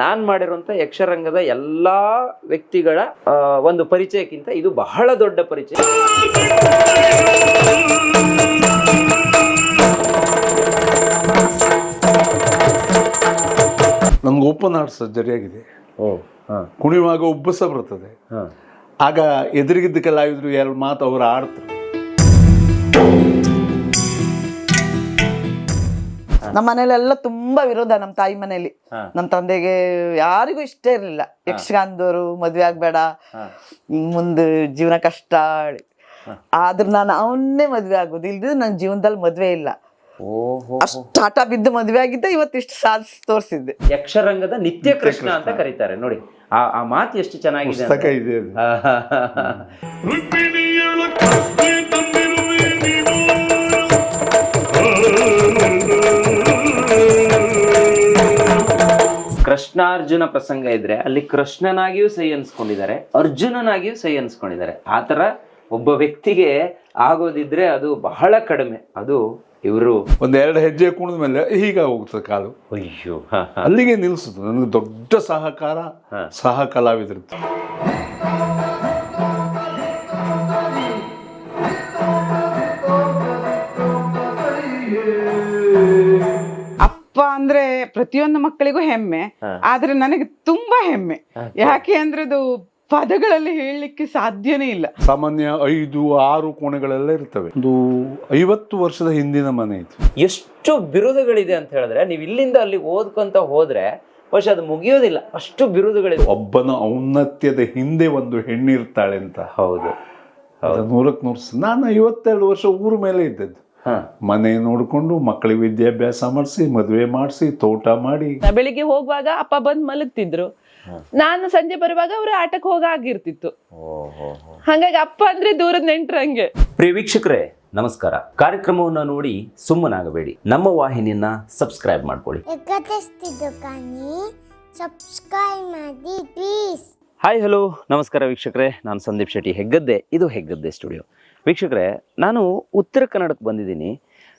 ನಾನ್ ಮಾಡಿರುವಂಥ ಯಕ್ಷರಂಗದ ಎಲ್ಲಾ ವ್ಯಕ್ತಿಗಳ ಒಂದು ಪರಿಚಯಕ್ಕಿಂತ ಇದು ಬಹಳ ದೊಡ್ಡ ಪರಿಚಯ. ನಮ್ಗೆ ಓಪನ್ ಹಾರ್ಟ್ ಸರ್ಜರಿ ಆಗಿದೆ. ಕುಣಿಯುವಾಗ ಉಬ್ಬಸ ಬರ್ತದೆ. ಆಗ ಎದುರಿಗಿದ್ದ ಕಲಾವಿದ್ರು ಎರಡು ಮಾತು ಅವರು ಆಡ್ತಾರೆ. ನಮ್ಮ ಮನೇಲೆಲ್ಲ ತುಂಬಾ ವಿರೋಧ ನಮ್ಮ ತಾಯಿ ಮನೇಲಿ ಹಾ. ನಮ್ಮ ತಂದೆಗೆ ಯಾರಿಗೂ ಇಷ್ಟ ಇರ್ಲಿಲ್ಲ. ಯಕ್ಷಗಾನದವರು ಮದ್ವೆ ಆಗ್ಬೇಡ. ಮುಂದೆ ಜೀವನ ಕಷ್ಟ ಆದ್ರೆ ನಾನು ಅವನ್ನೇ ಮದ್ವೆ ಆಗೋದು. ಇಲ್ದಿದ್ರೆ ನನ್ನ ಜೀವನದಲ್ಲಿ ಮದ್ವೆ ಇಲ್ಲ. ಓಹೋ. ಅಷ್ಟು ಹಠ ಬಿದ್ದು ಮದ್ವೆ ಆಗಿದ್ದ ಇವತ್ತಿಷ್ಟು ಸಾಧಿಸಿ ತೋರಿಸಿದ್ದೆ. ಯಕ್ಷರಂಗದ ನಿತ್ಯ ಕೃಷ್ಣ ಅಂತ ಕರೀತಾರೆ. ನೋಡಿ ಆ ಆ ಮಾತು ಎಷ್ಟು ಚೆನ್ನಾಗಿದೆ ಇದೆ ಕೃಷ್ಣಾರ್ಜುನ ಪ್ರಸಂಗ ಇದ್ರೆ ಅಲ್ಲಿ ಕೃಷ್ಣನಾಗಿಯೂ ಸೈ ಅನ್ಸ್ಕೊಂಡಿದ್ದಾರೆ ಅರ್ಜುನನಾಗಿಯೂ ಸೈ ಅನ್ಸ್ಕೊಂಡಿದ್ದಾರೆ. ಆತರ ಒಬ್ಬ ವ್ಯಕ್ತಿಗೆ ಆಗೋದಿದ್ರೆ ಅದು ಬಹಳ ಕಡಿಮೆ. ಅದು ಇವರು ಒಂದೆರಡು ಎರಡು ಹೆಜ್ಜೆ ಕುಣಿದ ಮೇಲೆ ಹೀಗ ಹೋಗ್ತದೆ ಕಾಲು. ಅಯ್ಯೋ ಅಲ್ಲಿಗೆ ನಿಲ್ಸುದು. ನನಗೆ ದೊಡ್ಡ ಸಹಕಾರ ಹಾ. ಸಹ ಕಲಾವಿದ್ರು ಅಪ್ಪ ಅಂದ್ರೆ ಪ್ರತಿಯೊಂದು ಮಕ್ಕಳಿಗೂ ಹೆಮ್ಮೆ. ಆದ್ರೆ ನನಗೆ ತುಂಬಾ ಹೆಮ್ಮೆ. ಯಾಕೆ ಅಂದ್ರೆ ಅದು ಪದಗಳಲ್ಲಿ ಹೇಳಲಿಕ್ಕೆ ಸಾಧ್ಯನೇ ಇಲ್ಲ. ಸಾಮಾನ್ಯ ಐದು ಆರು ಕೋಣೆಗಳೆಲ್ಲ ಇರ್ತವೆ. ಒಂದು ಐವತ್ತು ವರ್ಷದ ಹಿಂದಿನ ಮನೆ ಇದು ಎಷ್ಟು ಬಿರುದುಗಳಿದೆ ಅಂತ ಹೇಳಿದ್ರೆ ನೀವು ಇಲ್ಲಿಂದ ಅಲ್ಲಿ ಓದ್ಕೊಂತ ಹೋದ್ರೆ ಬಹುಶಃ ಅದು ಮುಗಿಯೋದಿಲ್ಲ. ಅಷ್ಟು ಬಿರುದುಗಳಿದೆ. ಒಬ್ಬನ ಔನ್ನತ್ಯದ ಹಿಂದೆ ಒಂದು ಹೆಣ್ಣಿರ್ತಾಳೆ ಅಂತ. ಹೌದು. ಹೌದು. ನೂರಕ್ಕೆ ನೂರು ಸ- ನಾನು ಐವತ್ತೆರಡು ವರ್ಷ ಊರ ಮೇಲೆ ಇದ್ದದ್ದು. ಮನೆ ನೋಡಿಕೊಂಡು ಮಕ್ಕಳಿಗೆ ವಿದ್ಯಾಭ್ಯಾಸ ಮಾಡಿಸಿ ಮದುವೆ ಮಾಡಿಸಿ ತೋಟ ಮಾಡಿ. ನಾ ಬೆಳಿಗ್ಗೆ ಹೋಗುವಾಗ ಅಪ್ಪ ಬಂದ್ ಮಲಗ್ತಿದ್ರು. ನಾನು ಸಂಜೆ ಬರುವಾಗ ಅವ್ರ ಆಟಕ್ಕೆ ಹೋಗಾಗಿರ್ತಿತ್ತು ಹಂಗಾಗಿ ಅಪ್ಪ ಅಂದ್ರೆ ದೂರದ ನೆಂಟ್ರಂಗೆ ಪ್ರಿಯ ವೀಕ್ಷಕರೇ ನಮಸ್ಕಾರ. ಕಾರ್ಯಕ್ರಮವನ್ನ ನೋಡಿ ಸುಮ್ಮನಾಗಬೇಡಿ. ನಮ್ಮ ವಾಹಿನಿಯನ್ನ ಸಬ್ಸ್ಕ್ರೈಬ್ ಮಾಡ್ಕೊಳ್ಳಿ. ಸಬ್ಸ್ಕ್ರೈಬ್ ಮಾಡಿ ಪ್ಲೀಸ್ ಹಾಯ್ ಹಲೋ ನಮಸ್ಕಾರ ವೀಕ್ಷಕರೇ. ನಾನು ಸಂದೀಪ್ ಶೆಟ್ಟಿ ಹೆಗ್ಗದ್ದೆ. ಇದು ಹೆಗ್ಗದ್ದೆ ಸ್ಟುಡಿಯೋ ವೀಕ್ಷಕರೇ, ನಾನು ಉತ್ತರ ಕನ್ನಡಕ್ಕೆ ಬಂದಿದ್ದೀನಿ.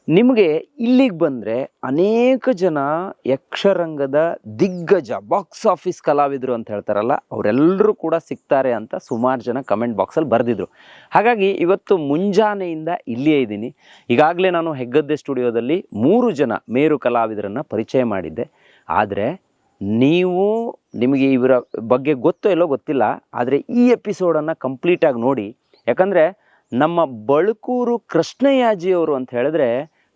ನಿಮಗೆ ಇಲ್ಲಿಗೆ ಬಂದರೆ ಅನೇಕ ಜನ ಯಕ್ಷರಂಗದ ದಿಗ್ಗಜ ಬಾಕ್ಸ್ ಆಫೀಸ್ ಕಲಾವಿದರು ಅಂತ ಹೇಳ್ತಾರಲ್ಲ ಅವರೆಲ್ಲರೂ ಕೂಡ ಸಿಗ್ತಾರೆ ಅಂತ ಸುಮಾರು ಜನ ಕಮೆಂಟ್ ಬಾಕ್ಸಲ್ಲಿ ಬರೆದಿದ್ರು. ಹಾಗಾಗಿ ಇವತ್ತು ಮುಂಜಾನೆಯಿಂದ ಇಲ್ಲಿಯೇ ಇದ್ದೀನಿ. ಈಗಾಗಲೇ ನಾನು ಹೆಗ್ಗದ್ದೆ ಸ್ಟುಡಿಯೋದಲ್ಲಿ ಮೂರು ಜನ ಮೇರು ಕಲಾವಿದರನ್ನು ಪರಿಚಯ ಮಾಡಿದ್ದೆ. ಆದರೆ ನೀವು, ನಿಮಗೆ ಇವರ ಬಗ್ಗೆ ಗೊತ್ತೋ ಎಲ್ಲೋ ಗೊತ್ತಿಲ್ಲ, ಆದರೆ ಈ ಎಪಿಸೋಡನ್ನು ಕಂಪ್ಲೀಟಾಗಿ ನೋಡಿ. ಯಾಕಂದರೆ ನಮ್ಮ ಬಳುಕೂರು ಕೃಷ್ಣಯಾಜಿಯವರು ಅಂತ ಹೇಳಿದ್ರೆ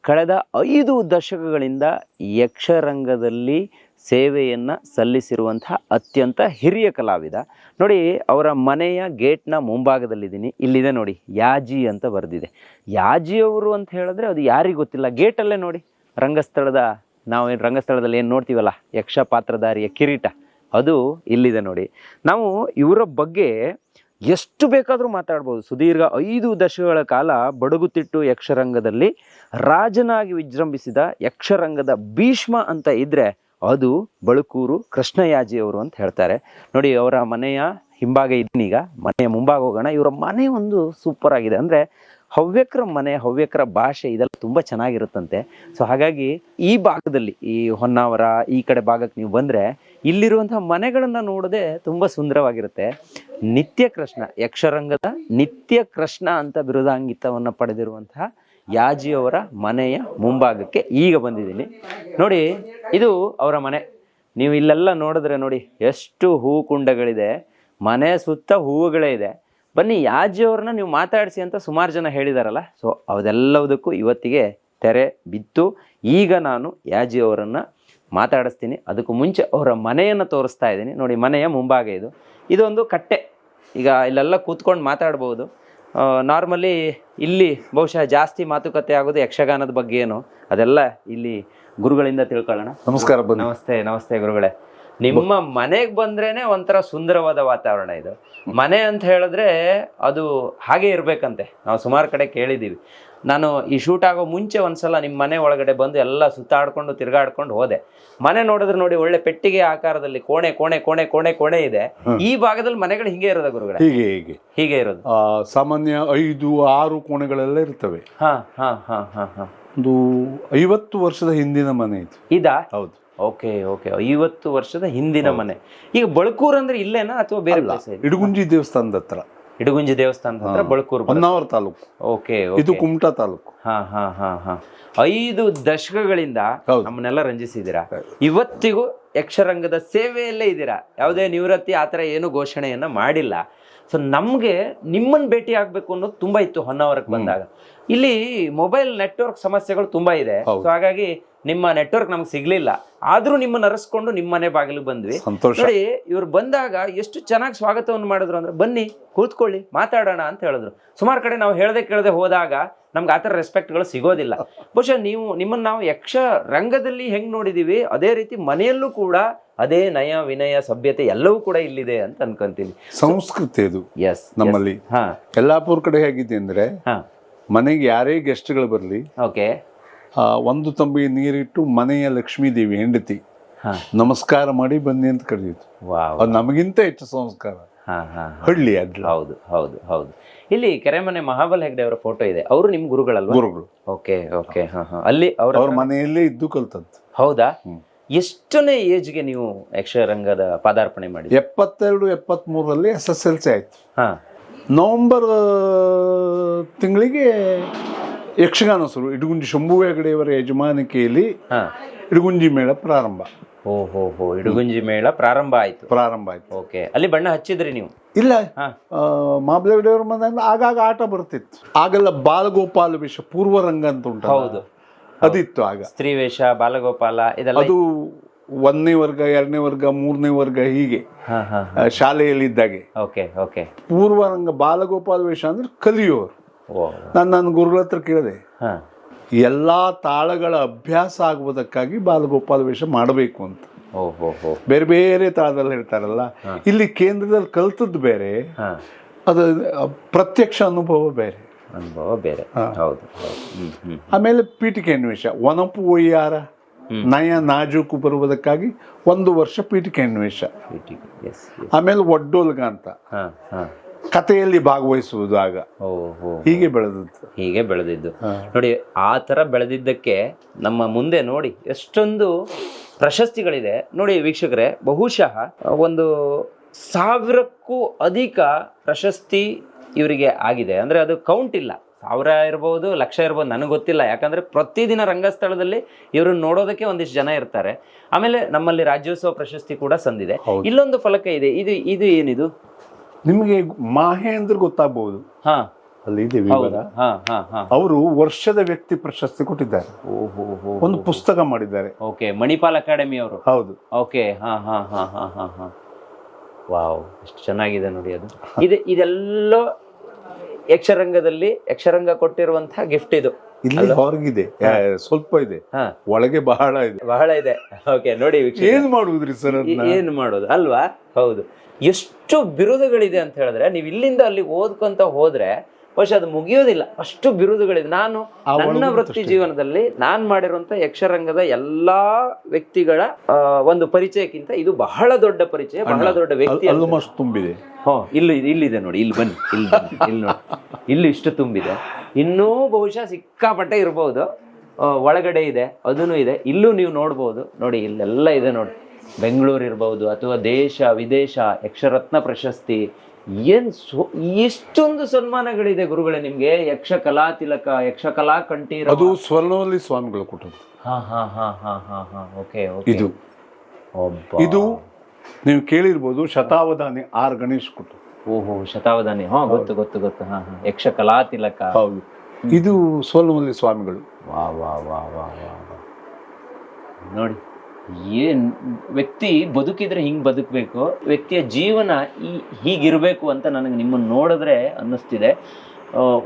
ಕಳೆದ ಐದು ದಶಕಗಳಿಂದ ಯಕ್ಷರಂಗದಲ್ಲಿ ಸೇವೆಯನ್ನು ಸಲ್ಲಿಸಿರುವಂತಹ ಅತ್ಯಂತ ಹಿರಿಯ ಕಲಾವಿದ. ನೋಡಿ, ಅವರ ಮನೆಯ ಗೇಟ್ನ ಮುಂಭಾಗದಲ್ಲಿದ್ದೀನಿ. ಇಲ್ಲಿದೆ ನೋಡಿ, ಯಾಜಿ ಅಂತ ಬರೆದಿದೆ. ಯಾಜಿಯವರು ಅಂತ ಹೇಳಿದ್ರೆ ಅದು ಯಾರಿಗೂ ಗೊತ್ತಿಲ್ಲ. ಗೇಟಲ್ಲೇ ನೋಡಿ, ರಂಗಸ್ಥಳದ, ನಾವು ರಂಗಸ್ಥಳದಲ್ಲಿ ಏನು ನೋಡ್ತೀವಲ್ಲ, ಯಕ್ಷ ಪಾತ್ರಧಾರಿಯ ಕಿರೀಟ. ಅದು ಇಲ್ಲಿದೆ ನೋಡಿ. ನಾವು ಇವರ ಬಗ್ಗೆ ಎಷ್ಟು ಬೇಕಾದರೂ ಮಾತಾಡ್ಬೋದು. ಸುದೀರ್ಘ ಐದು ದಶಕಗಳ ಕಾಲ ಬಡಗುತಿಟ್ಟು ಯಕ್ಷರಂಗದಲ್ಲಿ ರಾಜನಾಗಿ ವಿಜೃಂಭಿಸಿದ ಯಕ್ಷರಂಗದ ಭೀಷ್ಮ ಅಂತ ಇದ್ದರೆ ಅದು ಬಳುಕೂರು ಕೃಷ್ಣಯಾಜಿಯವರು ಅಂತ ಹೇಳ್ತಾರೆ. ನೋಡಿ, ಅವರ ಮನೆಯ ಹಿಂಭಾಗ ಇದ್ದೀನೀಗ ಮನೆಯ ಮುಂಭಾಗ ಹೋಗೋಣ. ಇವರ ಮನೆ ಒಂದು ಸೂಪರ್ ಆಗಿದೆ. ಅಂದರೆ ಹವ್ಯಕರ ಮನೆ, ಹವ್ಯಕರ ಭಾಷೆ ಇದೆಲ್ಲ ತುಂಬ ಚೆನ್ನಾಗಿರುತ್ತಂತೆ. ಸೊ ಹಾಗಾಗಿ ಈ ಭಾಗದಲ್ಲಿ, ಈ ಹೊನ್ನಾವರ, ಈ ಕಡೆ ಭಾಗಕ್ಕೆ ನೀವು ಬಂದರೆ ಇಲ್ಲಿರುವಂತಹ ಮನೆಗಳನ್ನು ನೋಡದೆ ತುಂಬ ಸುಂದರವಾಗಿರುತ್ತೆ. ನಿತ್ಯ ಕೃಷ್ಣ, ಯಕ್ಷರಂಗದ ನಿತ್ಯ ಕೃಷ್ಣ ಅಂತ ಬಿರುದಾಂಗಿತವನ್ನು ಪಡೆದಿರುವಂತಹ ಯಾಜಿಯವರ ಮನೆಯ ಮುಂಭಾಗಕ್ಕೆ ಈಗ ಬಂದಿದ್ದೀನಿ. ನೋಡಿ, ಇದು ಅವರ ಮನೆ. ನೀವು ಇಲ್ಲೆಲ್ಲ ನೋಡಿದ್ರೆ ನೋಡಿ, ಎಷ್ಟು ಹೂ ಕುಂಡಗಳಿದೆ. ಮನೆ ಸುತ್ತ ಹೂವುಗಳೇ ಇದೆ. ಬನ್ನಿ ಯಾಜಿಯವ್ರನ್ನ ನೀವು ಮಾತಾಡಿಸಿ ಅಂತ ಸುಮಾರು ಜನ ಹೇಳಿದಾರಲ್ಲ. ಸೊ ಅದೆಲ್ಲದಕ್ಕೂ ಇವತ್ತಿಗೆ ತೆರೆ ಬಿತ್ತು. ಈಗ ನಾನು ಯಾಜಿಯವರನ್ನು ಮಾತಾಡಿಸ್ತೀನಿ. ಅದಕ್ಕೂ ಮುಂಚೆ ಅವರ ಮನೆಯನ್ನು ತೋರಿಸ್ತಾ ಇದ್ದೀನಿ. ನೋಡಿ ಮನೆಯ ಮುಂಭಾಗ ಇದು. ಇದೊಂದು ಕಟ್ಟೆ. ಈಗ ಇಲ್ಲೆಲ್ಲ ಕೂತ್ಕೊಂಡು ಮಾತಾಡ್ಬೋದು. ನಾರ್ಮಲಿ ಇಲ್ಲಿ ಬಹುಶಃ ಜಾಸ್ತಿ ಮಾತುಕತೆ ಆಗೋದು ಯಕ್ಷಗಾನದ ಬಗ್ಗೆ ಏನು ಅದೆಲ್ಲ ಇಲ್ಲಿ ಗುರುಗಳಿಂದ ತಿಳ್ಕೊಳ್ಳೋಣ. ನಮಸ್ಕಾರ ನಮಸ್ತೆ ನಮಸ್ತೆ ಗುರುಗಳೇ. ನಿಮ್ಮ ಮನೆಗೆ ಬಂದ್ರೇನೆ ಒಂಥರ ಸುಂದರವಾದ ವಾತಾವರಣ ಇದು. ಮನೆ ಅಂತ ಹೇಳಿದ್ರೆ ಅದು ಹಾಗೆ ಇರಬೇಕಂತೆ. ನಾವು ಸುಮಾರು ಕಡೆ ಕೇಳಿದ್ದೀವಿ. ನಾನು ಈ ಶೂಟ್ ಆಗೋ ಮುಂಚೆ ಒಂದ್ಸಲ ನಿಮ್ಮ ಮನೆ ಒಳಗಡೆ ಬಂದು ಎಲ್ಲ ಸುತ್ತಾಡ್ಕೊಂಡು ತಿರ್ಗಾಡ್ಕೊಂಡು ಹೋದೆ. ಮನೆ ನೋಡಿದ್ರೆ ನೋಡಿ ಒಳ್ಳೆ ಪೆಟ್ಟಿಗೆ ಆಕಾರದಲ್ಲಿ ಕೋಣೆ ಕೋಣೆ ಕೋಣೆ ಕೋಣೆ ಕೋಣೆ ಇದೆ. ಈ ಭಾಗದಲ್ಲಿ ಮನೆಗಳು ಹಿಂಗೆ ಇರೋದ ಗುರುಗಳೇ? ಹೀಗೆ ಹೀಗೆ. ಹೀಗೆ ಇರೋದು. ಸಾಮಾನ್ಯ ಐದು ಆರು ಕೋಣೆಗಳೆಲ್ಲ ಇರ್ತವೆ. ಹಾ ಹಾ ಹಾ ಹಾ ಹಾ. ಒಂದು ಐವತ್ತು ವರ್ಷದ ಹಿಂದಿನ ಮನೆ ಇದು. ಇದಾ? ಹೌದು. Okay okay. ಐವತ್ತು ವರ್ಷದ ಹಿಂದಿನ ಮನೆ. ಈಗ ಬಳಕೂರ್ ಅಂದ್ರೆ ಇಲ್ಲೇನಾ ಅಥವಾ ಬೇರೆ? ಇಡಗುಂಜಿ ದೇವಸ್ಥಾನದ ಹತ್ರ. ಇಡಗುಂಜಿ ದೇವಸ್ಥಾನ ಹತ್ರ ಬಳಕೂರು ಹೊನ್ನಾವರ ತಾಲೂಕು. ಓಕೆ ಇದು ಕುಮಟಾ ತಾಲೂಕು. ಹಾ ಹಾ ಹಾ ಹಾ. ಐದು ದಶಕಗಳಿಂದ ನಮ್ಮನ್ನೆಲ್ಲ ರಂಜಿಸಿದ್ದೀರಾ? ಇವತ್ತಿಗೂ ಯಕ್ಷರಂಗದ ಸೇವೆಯಲ್ಲೇ ಇದ್ದೀರಾ? ಯಾವುದೇ ನಿವೃತ್ತಿ ಆ ಥರ ಏನು ಘೋಷಣೆಯನ್ನ ಮಾಡಿಲ್ಲ. ಸೊ ನಮ್ಗೆ ನಿಮ್ಮನ್ನ ಭೇಟಿ ಆಗ್ಬೇಕು ಅನ್ನೋದು ತುಂಬಾ ಇತ್ತು ಹೊನ್ನಾವರಕ್ಕೆ ಬಂದಾಗ. ಇಲ್ಲಿ ಮೊಬೈಲ್ ನೆಟ್ವರ್ಕ್ ಸಮಸ್ಯೆಗಳು ತುಂಬಾ ಇದೆ. ಸೊ ಹಾಗಾಗಿ ನಿಮ್ಮ ನೆಟ್ವರ್ಕ್ ನಮ್ಗೆ ಸಿಗ್ಲಿಲ್ಲ. ಆದ್ರೂ ನಿಮ್ಮನ್ನ ಅರಸ್ಕೊಂಡು ನಿಮ್ಮ ಮನೆ ಬಾಗಿಲು ಬಂದ್ವಿ. ಸಂತೋಷ. ನೋಡಿ ಇವ್ರು ಬಂದಾಗ ಎಷ್ಟು ಚೆನ್ನಾಗಿ ಸ್ವಾಗತವನ್ನು ಮಾಡಿದ್ರು ಅಂದ್ರೆ ಬನ್ನಿ ಕೂತ್ಕೊಳ್ಳಿ ಮಾತಾಡೋಣ ಅಂತ ಹೇಳಿದ್ರು. ಸುಮಾರು ಕಡೆ ನಾವು ಹೇಳದೆ ಕೇಳದೆ ಹೋದಾಗ ನಮ್ಗೆ ಆ ಥರ ರೆಸ್ಪೆಕ್ಟ್ಗಳು ಸಿಗೋದಿಲ್ಲ. ಬಹುಶಃ ನೀವು ನಿಮ್ಮನ್ನು ನಾವು ಯಕ್ಷ ರಂಗದಲ್ಲಿ ಹೆಂಗ್ ನೋಡಿದೀವಿ ಅದೇ ರೀತಿ ಮನೆಯಲ್ಲೂ ಕೂಡ ಅದೇ ನಯ ವಿನಯ ಸಭ್ಯತೆ ಎಲ್ಲವೂ ಕೂಡ ಇಲ್ಲಿದೆ ಅಂತ ಅನ್ಕೊಂತೀನಿ. ಸಂಸ್ಕೃತಿ ಅದು ಎಸ್ ನಮ್ಮಲ್ಲಿ. ಹಾ. ಯಲ್ಲಾಪುರ ಕಡೆ ಹೇಗಿದೆ ಅಂದ್ರೆ ಹಾ. ಮನೆಗೆ ಯಾರೇ ಗೆಸ್ಟ್ಗಳು ಬರಲಿ ಓಕೆ ಒಂದು ತಂಬಿ ನೀರಿಟ್ಟು ಮನೆಯ ಲಕ್ಷ್ಮೀ ದೇವಿ ಹೆಂಡತಿ ನಮಸ್ಕಾರ ಮಾಡಿ ಬನ್ನಿ ಅಂತ ಕರೆದಿತ್ತು ನಮಗಿಂತ ಹೆಚ್ಚು ಸಂಸ್ಕಾರ. ಹಾ ಹಾ ಹಾ. ಹಳ್ಳಿ ಅಡ್ಲ ಹೌದು ಹೌದು ಹೌದು. ಇಲ್ಲಿ ಕೆರೆಮನೆ ಮಹಾಬಲ್ ಹೆಗ್ಡೆ ಅವರ ಫೋಟೋ ಇದೆ. ಅವರು ನಿಮ್ ಗುರುಗಳಲ್ಲ ಗುರುಗಳು. ಓಕೆ ಓಕೆ ಅಲ್ಲಿ ಅವರ ಅವ್ರ ಮನೆಯಲ್ಲೇ ಇದ್ದು ಕಲ್ತದ್ದು. ಹೌದಾ? ಎಷ್ಟನೇ ಏಜ್ಗೆ ನೀವು ಯಕ್ಷರಂಗದ ಪಾದಾರ್ಪಣೆ ಮಾಡಿ ಎಪ್ಪತ್ತೆರಡು ಎಪ್ಪತ್ತ್ ಮೂರರಲ್ಲಿ ಎಸ್ ಎಸ್ ಎಲ್ ಸಿ ಆಯ್ತು. ಹಾ. ನವೆಂಬರ್ ತಿಂಗಳಿಗೆ ಯಕ್ಷಗಾನ ಶುರು ಇಡಗುಂಜಿ ಶಂಭು ಹೆಗಡೆಯವರ ಯಜಮಾನಿಕೆಯಲ್ಲಿ ಇಡಗುಂಜಿ ಮೇಳ ಪ್ರಾರಂಭ. ಓಹೋ ಹೋ ಇಡುಗುಂಜಿ ಮೇಳ ಪ್ರಾರಂಭ ಆಯ್ತು. ಪ್ರಾರಂಭ ಆಯ್ತು. ಓಕೆ ಅಲ್ಲಿ ಬಣ್ಣ ಹಚ್ಚಿದ್ರಿ ನೀವು? ಇಲ್ಲ. ಮಾಬ್ಲೆಗಡೆಯವ್ರ ಮನೆಯಿಂದ ಆಗಾಗ ಆಟ ಬರ್ತಿತ್ತು. ಆಗಲ್ಲ ಬಾಲಗೋಪಾಲ ವೇಷ ಪೂರ್ವ ರಂಗ ಅಂತ ಉಂಟು ಹೌದು. ಅದಿತ್ತು ಆಗ. ಸ್ತ್ರೀ ವೇಷ ಬಾಲಗೋಪಾಲ ಇದೆಲ್ಲ ಅದು ಒಂದನೇ ವರ್ಗ ಎರಡನೇ ವರ್ಗ ಮೂರನೇ ವರ್ಗ ಹೀಗೆ. ಶಾಲೆಯಲ್ಲಿ ಇದ್ದಾಗೆ ಓಕೆ ಓಕೆ. ಪೂರ್ವರಂಗ ಬಾಲಗೋಪಾಲ ವೇಷ ಅಂದ್ರೆ ಕಲಿಯೋರು. ನಾನು ನನ್ನ ಗುರುಗಳ ಹತ್ರ ಕೇಳಿದೆ. ಹಾ. ಎಲ್ಲಾ ತಾಳಗಳ ಅಭ್ಯಾಸ ಆಗುವುದಕ್ಕಾಗಿ ಬಾಲಗೋಪಾಲ ವೇಷ ಮಾಡಬೇಕು ಅಂತ. ಬೇರೆ ಬೇರೆ ತಾಳದಲ್ಲಿ ಹೇಳ್ತಾರಲ್ಲ ಇಲ್ಲಿ ಕೇಂದ್ರದಲ್ಲಿ ಕಲ್ತದ್ದು ಬೇರೆ ಅದು ಪ್ರತ್ಯಕ್ಷ ಅನುಭವ ಬೇರೆ. ಅನುಭವ ಬೇರೆ. ಹೌದು ಆಮೇಲೆ ಪೀಠಿಕೆ ಅನ್ವೇಷ ಒನಪು ಒಯ್ಯಾರ ನಯ ನಾಜೂಕು ಬರುವುದಕ್ಕಾಗಿ ಒಂದು ವರ್ಷ ಪೀಠಿಕೆ ಅನ್ವೇಷ. ಆಮೇಲೆ ಒಡ್ಡೋಲ್ಗ ಅಂತ. ಕಥೆಯಲ್ಲಿ ಭಾಗವಹಿಸುವುದು ಆಗ ಹೀಗೆ ಬೆಳೆದದ್ದು ಹೀಗೆ ಬೆಳೆದಿದ್ದು. ನೋಡಿ ಆ ಥರ ಬೆಳೆದಿದ್ದಕ್ಕೆ ನಮ್ಮ ಮುಂದೆ ನೋಡಿ ಎಷ್ಟೊಂದು ಪ್ರಶಸ್ತಿಗಳಿದೆ. ನೋಡಿ ವೀಕ್ಷಕರೇ ಬಹುಶಃ ಒಂದು ಸಾವಿರಕ್ಕೂ ಅಧಿಕ ಪ್ರಶಸ್ತಿ ಇವರಿಗೆ ಆಗಿದೆ. ಅಂದ್ರೆ ಅದು ಕೌಂಟ್ ಇಲ್ಲ. ಸಾವಿರ ಇರ್ಬೋದು ಲಕ್ಷ ಇರ್ಬೋದು ನನಗೆ ಗೊತ್ತಿಲ್ಲ. ಯಾಕಂದ್ರೆ ಪ್ರತಿದಿನ ರಂಗಸ್ಥಳದಲ್ಲಿ ಇವ್ರನ್ನ ನೋಡೋದಕ್ಕೆ ಒಂದಿಷ್ಟು ಜನ ಇರ್ತಾರೆ. ಆಮೇಲೆ ನಮ್ಮಲ್ಲಿ ರಾಜ್ಯೋತ್ಸವ ಪ್ರಶಸ್ತಿ ಕೂಡ ಸಂದಿದೆ. ಇಲ್ಲೊಂದು ಫಲಕ ಇದೆ. ಇದು ಇದು ಏನಿದು? ನಿಮಗೆ ಮಹೇಂದ್ರ ಗೊತ್ತಾಗಬಹುದು ಹಾ. ಅಲ್ಲಿ ಇದೆ ವಿವರ. ಅವರು ವರ್ಷದ ವ್ಯಕ್ತಿ ಪ್ರಶಸ್ತಿ ಕೊಟ್ಟಿದ್ದಾರೆ. ಒಂದು ಪುಸ್ತಕ ಮಾಡಿದ್ದಾರೆ. ಓಕೆ ಮಣಿಪಾಲ್ ಅಕಾಡೆಮಿ ಅವರು. ಹೌದು. ಓಕೆ ಹಾ ಹಾ ಹಾ ಹಾ ಹಾ ಹಾ. ವಾವ್ ಎಷ್ಟು ಚೆನ್ನಾಗಿದೆ ನೋಡಿ ಅದು. ಇದು ಇದೆಲ್ಲ ಯಕ್ಷರಂಗದಲ್ಲಿ ಯಕ್ಷರಂಗ ಕೊಟ್ಟಿರುವಂತಹ ಗಿಫ್ಟ್ ಇದು. ಇಲ್ಲಿ ಹೊರಗಿದೆ. ಸ್ವಲ್ಪ ಇದೆ. ಒಳಗೆ ಬಹಳ ಇದೆ. ಬಹಳ ಇದೆ. ಓಕೆ ನೋಡಿ. ಏನ್ ಮಾಡುವುದ್ರಿ ಸರ್ ಏನು ಮಾಡೋದು? ಅಲ್ವಾ? ಹೌದು. ಎಷ್ಟು ಬಿರುದುಗಳಿದೆ ಅಂತ ಹೇಳಿದ್ರೆ ನೀವು ಇಲ್ಲಿಂದ ಅಲ್ಲಿ ಓದ್ಕೊಂತ ಹೋದ್ರೆ ಬಹುಶಃ ಅದು ಮುಗಿಯೋದಿಲ್ಲ. ಅಷ್ಟು ಬಿರುದುಗಳಿದೆ. ನಾನು ನನ್ನ ವೃತ್ತಿ ಜೀವನದಲ್ಲಿ ನಾನು ಮಾಡಿರುವಂತ ಯಕ್ಷರಂಗದ ಎಲ್ಲಾ ವ್ಯಕ್ತಿಗಳ ಒಂದು ಪರಿಚಯಕ್ಕಿಂತ ಇದು ಬಹಳ ದೊಡ್ಡ ಪರಿಚಯ ಬಹಳ ದೊಡ್ಡ ವ್ಯಕ್ತಿ ತುಂಬಿದೆ. ಇಲ್ಲಿ ಇಲ್ಲಿದೆ ನೋಡಿ ಇಲ್ಲಿ ಬನ್ನಿ ಇಲ್ಲಿ ಬನ್ನಿ ಇಲ್ಲಿ ನೋಡಿ. ಇಲ್ಲಿ ಇಷ್ಟು ತುಂಬಿದೆ. ಇನ್ನೂ ಬಹುಶಃ ಸಿಕ್ಕಾಪಟ್ಟೆ ಇರಬಹುದು ಒಳಗಡೆ ಇದೆ ಅದೂ ಇದೆ. ಇಲ್ಲೂ ನೀವು ನೋಡ್ಬೋದು. ನೋಡಿ ಇಲ್ಲೆಲ್ಲ ಇದೆ ನೋಡಿ. ಬೆಂಗಳೂರು ಇರ್ಬೋದು ಅಥವಾ ದೇಶ ವಿದೇಶ ಯಕ್ಷರತ್ನ ಪ್ರಶಸ್ತಿ ಏನು ಸೊ ಎಷ್ಟೊಂದು ಸನ್ಮಾನಗಳಿದೆ ಗುರುಗಳೇ ನಿಮಗೆ. ಯಕ್ಷ ಕಲಾ ತಿಲಕ ಯಕ್ಷ ಕಲಾ ಕಂಠೀರ ಅದು ಸ್ವರ್ಣವಲ್ಲಿ ಸ್ವಾಮಿಗಳು ಕೊಟ್ಟದ್ದು. ಹಾ ಹಾ ಹಾ ಹಾ ಹಾ ಹಾಂ ಓಕೆ ಓಕೆ. ಇದು. ಒಬ್ಬ. ಇದು ನೀವು ಕೇಳಿರ್ಬೋದು ಶತಾವಧಾನಿ ಆರ್ ಗಣೇಶ್ ಕೊಟ್ಟು ಓಹೋ ಶತಾವಧಾನಿ. ಹಾ ಗೊತ್ತು ಗೊತ್ತು ಗೊತ್ತು. ಹಾ ಹಾ. ಯಕ್ಷ ಕಲಾ ತಿಲಕ. ಹೌದು. ಇದು ಸ್ವರ್ಣವಲ್ಲಿ ಸ್ವಾಮಿಗಳು. ವಾ ವಾ ವಾ ವಾ ವಾ. ನೋಡಿ. ಏನ್ ವ್ಯಕ್ತಿ ಬದುಕಿದ್ರೆ ಹಿಂಗ್ ಬದುಕಬೇಕು ವ್ಯಕ್ತಿಯ ಜೀವನ ಈ ಹೀಗಿರ್ಬೇಕು ಅಂತ ನನಗೆ ನಿಮ್ಮನ್ನು ನೋಡಿದ್ರೆ ಅನ್ನಿಸ್ತಿದೆ.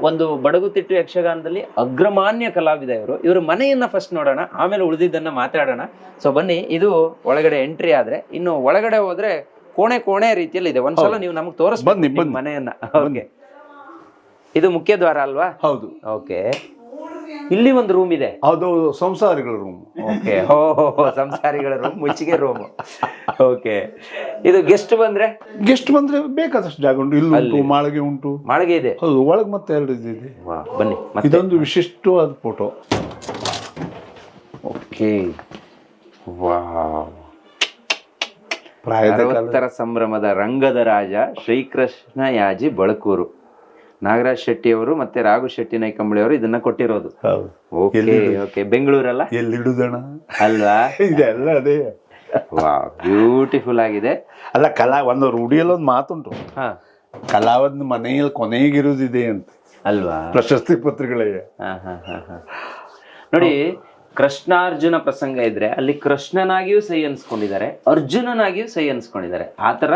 ಒಂದು ಬಡಗುತಿಟ್ಟು ಯಕ್ಷಗಾನದಲ್ಲಿ ಅಗ್ರಮಾನ್ಯ ಕಲಾವಿದ ಇವರು ಇವರು ಮನೆಯನ್ನ ಫಸ್ಟ್ ನೋಡೋಣ ಆಮೇಲೆ ಉಳಿದಿದ್ದನ್ನ ಮಾತಾಡೋಣ. ಸೊ ಬನ್ನಿ ಇದು ಒಳಗಡೆ ಎಂಟ್ರಿ ಆದ್ರೆ ಇನ್ನು ಒಳಗಡೆ ಹೋದ್ರೆ ಕೋಣೆ ಕೋಣೆ ರೀತಿಯಲ್ಲಿ ಇದೆ. ಒಂದ್ಸಲ ನೀವು ನಮ್ಗೆ ನಿಮ್ಮ ಮನೆಯನ್ನ. ಓಕೆ ಇದು ಮುಖ್ಯ ದ್ವಾರ ಅಲ್ವಾ? ಹೌದು. ಓಕೆ ಇಲ್ಲಿ ಒಂದು ರೂಮ್ ಇದೆ. ಅದು ಸಂಸಾರಿಗಳ ರೂಮ್ ಓಕೆ ಹೋ ಸಂಸಾರಿಗಳ ರೂಮ್ ಮುಚ್ಚಿಗೆ ರೂಮ್ ಓಕೆ ಇದು ಗೆಸ್ಟ್ ಬಂದ್ರೆ? ಗೆಸ್ಟ್ ಬಂದ್ರೆ ಬೇಕಾದಷ್ಟು ಜಾಗ ಉಂಟು. ಇಲ್ಲಿ ಉಂಟು ಮಾಳಿಗೆ ಉಂಟು. ಮಾಳಿಗೆ ಇದೆ. ಹೌದು ಒಳಗೆ ಮತ್ತೆ ಎರಡು ಇದೆ ಬನ್ನಿ ಮತ್ತೆ. ಇದೊಂದು ವಿಶಿಷ್ಟವಾದ ಫೋಟೋ ಓಕೆ ವಾವ್ ಪ್ರಾಯದ ಉತ್ತರ ಅರವತ್ತರ ಸಂಭ್ರಮದ ರಂಗದ ರಾಜ ಶ್ರೀಕೃಷ್ಣ ಯಾಜಿ ಬಳಕೂರು. ನಾಗರಾಜ್ ಶೆಟ್ಟಿ ಅವರು ಮತ್ತೆ ರಾಘು ಶೆಟ್ಟಿ ನೈಕಂಬಳಿ ಅವರು ಇದನ್ನ ಕೊಟ್ಟಿರೋದು. ಓಕೆ? ಓಕೆ ಬೆಂಗಳೂರಲ್ಲ? ಎಲ್ಲಿಡುದಣ ಅಲ್ವಾ? ಇದೆಲ್ಲ ಅದೇ. ಬ್ಯೂಟಿಫುಲ್ ಆಗಿದೆ. ಅಲ್ಲ ಕಲಾ ಒಂದು ರೂಢಿಯಲ್ಲಿ ಒಂದು ಮಾತುಂಟು. ಹಾ. ಕಲಾವಿದನ ಮನೆಯಲ್ಲಿ ಕೊನೆಗಿರುವುದಿದೆ ಅಂತ. ಅಲ್ವಾ? ಪ್ರಶಸ್ತಿ ಪತ್ರಿಕೆಗಳಿಗೆ ಹಾ, ಹಾ, ಹಾ, ಹಾ. ನೋಡಿ ಕೃಷ್ಣಾರ್ಜುನ ಪ್ರಸಂಗ ಇದ್ರೆ ಅಲ್ಲಿ ಕೃಷ್ಣನಾಗಿಯೂ ಸೈ ಅನ್ಸ್ಕೊಂಡಿದ್ದಾರೆ ಅರ್ಜುನನಾಗಿಯೂ ಸೈ ಅನ್ಸ್ಕೊಂಡಿದ್ದಾರೆ ಆತರ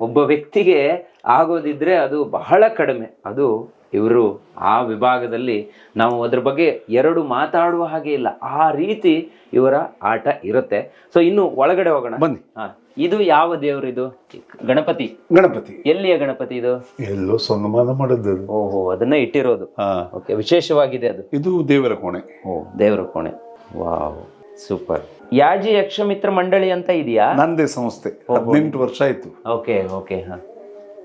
ಒಬ್ಬ ವ್ಯಕ್ತಿಗೆ ಆಗೋದಿದ್ರೆ ಅದು ಬಹಳ ಕಡಿಮೆ. ಅದು ಇವರು ಆ ವಿಭಾಗದಲ್ಲಿ ನಾವು ಅದ್ರ ಬಗ್ಗೆ ಎರಡು ಮಾತಾಡುವ ಹಾಗೆ ಇಲ್ಲ. ಆ ರೀತಿ ಇವರ ಆಟ ಇರುತ್ತೆ. ಸೊ ಇನ್ನು ಒಳಗಡೆ ಹೋಗೋಣ. ಬನ್ನಿ. ಇದು ಯಾವ ದೇವರು ಇದು? ಗಣಪತಿ. ಗಣಪತಿ. ಎಲ್ಲಿಯ ಗಣಪತಿ ಇದು? ಎಲ್ಲೋ ಸನ್ಮಾನ ಮಾಡಿದ್ದು ಓಹೋ ಅದನ್ನ ಇಟ್ಟಿರೋದು. ಓಕೆ ವಿಶೇಷವಾಗಿದೆ ಅದು. ಇದು ದೇವರ ಕೋಣೆ. ಓ ದೇವರ ಕೋಣೆ. Wow super. ಯಾಜಿ ಯಕ್ಷಮಿತ್ರ ಮಂಡಳಿ ಅಂತ ಇದೆಯಾ? ನಂದೇ ಸಂಸ್ಥೆ. ಹದಿನೆಂಟು ವರ್ಷ ಆಯ್ತು. ಓಕೆ ಓಕೆ ಹಾ.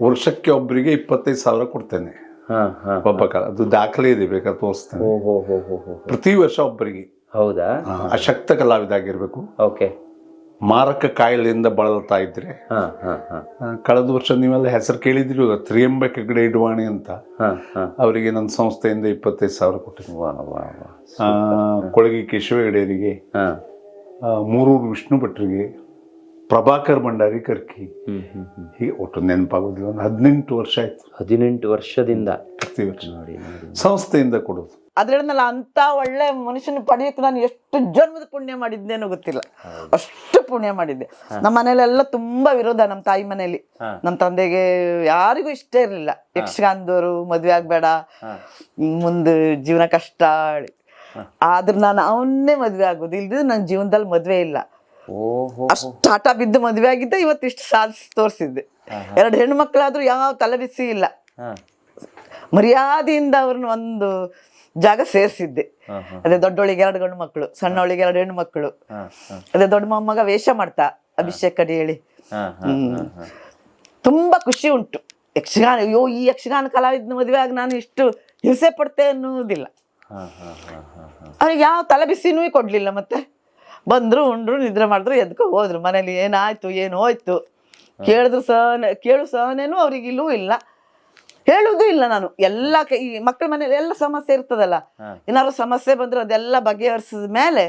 ವರ್ಷಕ್ಕೆ ಒಬ್ಬರಿಗೆ ಇಪ್ಪತ್ತೈದು ಸಾವಿರ ಕೊಡ್ತೇನೆ. ಒಬ್ಬ ಕಲ. ಅದು ದಾಖಲೆ ಇದೆ ಬೇಕಾದ್ರೆ ತೋರಿಸ್ತೇನೆ. ಪ್ರತಿ ವರ್ಷ ಒಬ್ಬರಿಗೆ ಹೌದಾ? ಅಶಕ್ತ ಕಲಾವಿದ ಆಗಿರ್ಬೇಕು ಓಕೆ. ಮಾರಕ ಕಾಯಿಲೆಯಿಂದ ಬಳಲ್ತಾ ಇದ್ರೆ. ಹಾ ಹಾ ಹಾ. ಆ, ಕಳೆದ ವರ್ಷ ನೀವೆಲ್ಲ ಹೆಸರು ಕೇಳಿದಿರಿ ತ್ರಿಯಂಬಕ ಹೆಗಡೆ ಇಡುವಾಣಿ ಅಂತ. ಹಾ ಹಾ. ಅವರಿಗೆ ನನ್ನ ಸಂಸ್ಥೆಯಿಂದ ಇಪ್ಪತ್ತೈದು ಸಾವಿರ ಕೊಟ್ಟಿದ್ವಿ ಕೊಳಗಿ ಕೇಶವ ಹೆಗಡೆಯರಿಗೆ ಹಾ. ಮೂರೂರು ವಿಷ್ಣು ಭಟ್ರಿಗೆ ಪ್ರಭಾಕರ್ ಭಂಡಾರಿ ಕರ್ಕಿ. ಹೀಗೆ ಒಟ್ಟು ನೆನಪಾಗೋದಿಲ್ಲ ಒಂದು ಹದಿನೆಂಟು ವರ್ಷ ಆಯ್ತು. ಹದಿನೆಂಟು ವರ್ಷದಿಂದ. ಪ್ರತಿ ವರ್ಷ. ಸಂಸ್ಥೆಯಿಂದ ಕೊಡೋದು. ಅದ್ರಲ್ಲ ಅಂತ ಒಳ್ಳೆ ಮನುಷ್ಯನ ಪಡೆಯಕ್ಕೆ ನಾನು ಎಷ್ಟು ಜನ್ಮದ ಪುಣ್ಯ ಮಾಡಿದ್ದೇನೋ ಗೊತ್ತಿಲ್ಲ. ಅಷ್ಟು ಪುಣ್ಯ ಮಾಡಿದ್ದೆ. ನಮ್ಮ ಮನೇಲೆಲ್ಲ ತುಂಬಾ ವಿರೋಧ ನಮ್ಮ ತಾಯಿ ಮನೇಲಿ. ನಮ್ಮ ತಂದೆಗೆ ಯಾರಿಗೂ ಇಷ್ಟ ಇರಲಿಲ್ಲ. ಯಕ್ಷಗಾನದವರು ಮದ್ವೆ ಆಗ್ಬೇಡ ಮುಂದೆ ಜೀವನ ಕಷ್ಟ. ಆದ್ರೆ ನಾನು ಅವನ್ನೇ ಮದ್ವೆ ಆಗೋದು. ಇಲ್ದಿದ್ರೆ ನನ್ನ ಜೀವನದಲ್ಲಿ ಮದ್ವೆ ಇಲ್ಲ. ಅಷ್ಟು ಹಠ ಬಿದ್ದು ಮದುವೆ ಆಗಿದ್ದೆ ಇವತ್ತು ಇಷ್ಟು ಸಾಧಿಸಿ ತೋರಿಸಿದ್ದೆ. ಎರಡು ಹೆಣ್ಣು ಮಕ್ಕಳಾದ್ರೂ ಯಾವ ತಲೆ ಬಿಸಿ ಇಲ್ಲ. ಮರ್ಯಾದೆಯಿಂದ ಅವ್ರನ್ನ ಒಂದು ಜಾಗ ಸೇರಿಸಿದ್ದೆ. ಅದೇ ದೊಡ್ಡವಳಿಗೆ ಎರಡು ಗಂಡು ಮಕ್ಕಳು ಸಣ್ಣವಳಿಗೆ ಎರಡು ಹೆಣ್ಣು ಮಕ್ಕಳು ಅದೇ ದೊಡ್ಡ ಮೊಮ್ಮಗ ವೇಷ ಮಾಡ್ತಾ ಅಭಿಷೇಕ್ ಹಾ ತುಂಬಾ ಖುಷಿ ಉಂಟು. ಯಕ್ಷಗಾನ ಅಯ್ಯೋ ಈ ಯಕ್ಷಗಾನ ಕಲಾವಿದನ ಮದುವೆ ಆಗಿ ನಾನು ಇಷ್ಟು ಹಿಂಸೆ ಪಡ್ತೆ ಹಾ ಅವ್ರಿಗೆ ಯಾವ ತಲೆ ಬಿಸಿನೂ ಕೊಡ್ಲಿಲ್ಲ ಮತ್ತೆ. ಬಂದ್ರು ಉಂಡ್ರು ನಿದ್ರೆ ಮಾಡಿದ್ರು ಎದ್ಕೊ ಹೋದ್ರು. ಮನೇಲಿ ಏನಾಯ್ತು ಏನು ಹೋಯ್ತು? ಕೇಳಿದ್ರು ಸಹನೆ ಕೇಳು ಸಹನೇನು ಅವ್ರಿಗೆ ಇಲ್ಲೂ ಇಲ್ಲ. ಹೇಳುವುದೂ ಇಲ್ಲ ನಾನು. ಎಲ್ಲ ಈ ಮಕ್ಕಳ ಮನೇಲಿ ಎಲ್ಲ ಸಮಸ್ಯೆ ಇರ್ತದಲ್ಲ. ಏನಾದ್ರು ಸಮಸ್ಯೆ ಬಂದ್ರೆ ಅದೆಲ್ಲ ಬಗೆಹರಿಸಿದ ಮೇಲೆ